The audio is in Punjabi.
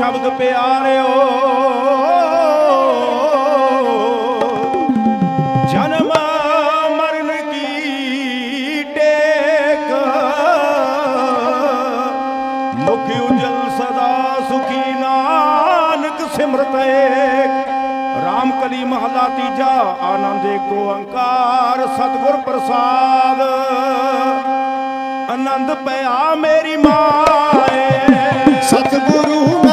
ਸ਼ਬਦ ਪਿਆਰਿਓ। ਜਨਮ ਮਰਨ ਕੀ ਟੇਕ। ਮੁਖ ਉਜਲ ਸਦਾ ਸੁਖੀ ਨਾਨਕ ਸਿਮਰਤ ਏਕ। ਰਾਮ ਕਲੀ ਮਹਲਾ ਤੀਜਾ, ਆਨੰਦ ਕੋ ਅੰਕਾਰ ਸਤਗੁਰ ਪ੍ਰਸਾਦ। ਆਨੰਦ ਪਿਆ ਮੇਰੀ ਮਾਏ ਸਤਿਗੁਰੂ